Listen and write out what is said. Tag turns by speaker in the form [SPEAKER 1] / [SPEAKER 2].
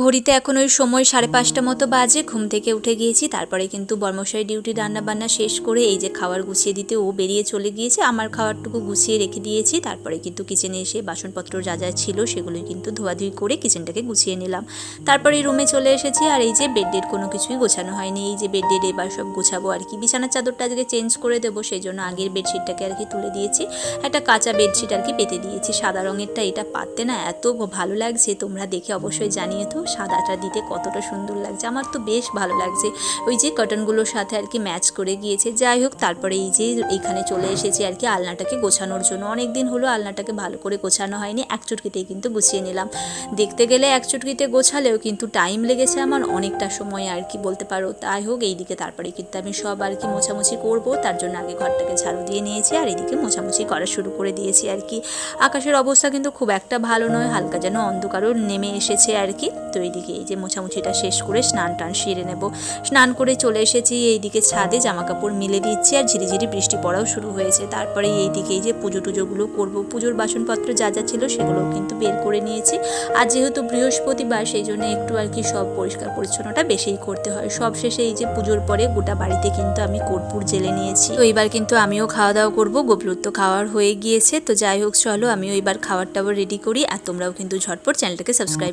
[SPEAKER 1] ঘড়িতে এখন ওই সময় সাড়ে পাঁচটা মতো বাজে, ঘুম থেকে উঠে গিয়েছি, তারপরে কিন্তু বর্মশাই ডিউটি রান্না বান্না শেষ করে এই যে খাবার গুছিয়ে দিতে ও বেরিয়ে চলে গিয়েছে, আমার খাবারটুকু গুছিয়ে রেখে দিয়েছি, তারপরে কিন্তু কিচেনে এসে বাসনপত্র যা যা ছিল সেগুলোই কিন্তু ধোয়াধুয়ি করে কিচেনটাকে গুছিয়ে নিলাম। তারপরে রুমে চলে এসেছি আর এই যে বেডের কোনো কিছুই গোছানো হয়নি, এই যে বেডের এবার সব গোছাবো আর কি। বিছানার চাদরটা আজকে চেঞ্জ করে দেবো সেই জন্য আগের বেডশিটটাকে আর কি তুলে দিয়েছি। একটা কাঁচা বেডশিট আর কি পেতে দিয়েছি, সাদা রঙেরটা এটা পাততে না এত ভালো লাগছে, তোমরা দেখে অবশ্যই জানিয়ে তো সাদাটা দিতে কতটা সুন্দর লাগছে। আমার তো বেশ ভালো লাগছে। ওই যে কটনগুলোর সাথে আর কি ম্যাচ করে গিয়েছে। যাই হোক, তারপরে এই যে এখানে চলে এসেছি আর কি আলনাটাকে গোছানোর জন্য। অনেক দিন হলো আলনাটাকে ভালো করে গোছানো হয়নি। এক চুটকিতেই কিন্তু গুছিয়ে নিলাম। দেখতে গেলে এক চুটকিতে গোছালেও কিন্তু টাইম লেগেছে আমার অনেকটা সময় আর কি বলতে পারো। তাই হোক, এইদিকে তারপরে কিন্তু আমি সব আর কি মোছামুছি করব। তার জন্য আগে ঘরটাকে ঝাড়ু দিয়ে নিয়েছি আর এদিকে মোছামুছি করা শুরু করে দিয়েছি আর কি। আকাশের অবস্থা কিন্তু খুব একটা ভালো নয়। হালকা যেন অন্ধকারও নেমে এসেছে আর কি। তো এইদিকে এই যে মোছামুছিটা শেষ করে স্নান টান সেরে নেব। স্নান করে চলে এসেছি এইদিকে ছাদে জামা কাপড় মিলে দিচ্ছি আর ঝিরিঝিরি বৃষ্টি পড়াও শুরু হয়েছে। তারপরে এইদিকে এই যে পুজো টুজোগুলো করব। পুজোর বাসনপত্র যা যা ছিল সেগুলো কিন্তু বের করে নিয়েছি। আর যেহেতু বৃহস্পতিবার, সেই জন্য একটু আর কি সব পরিষ্কার পরিচ্ছন্নটা বেশিই করতে হয়। সব শেষে এই যে পুজোর পরে গোটা বাড়িতে কিন্তু আমি কর্পূর জেলে নিয়েছি। তো এবার কিন্তু আমিও খাওয়া দাওয়া করব। গোপলুর তো খাওয়ার হয়ে গিয়েছে। তো যাই হোক, চলো আমিও এবার খাবার টাবার রেডি করি। আর তোমরাও কিন্তু ঝটপট চ্যানেলটাকে সাবস্ক্রাইব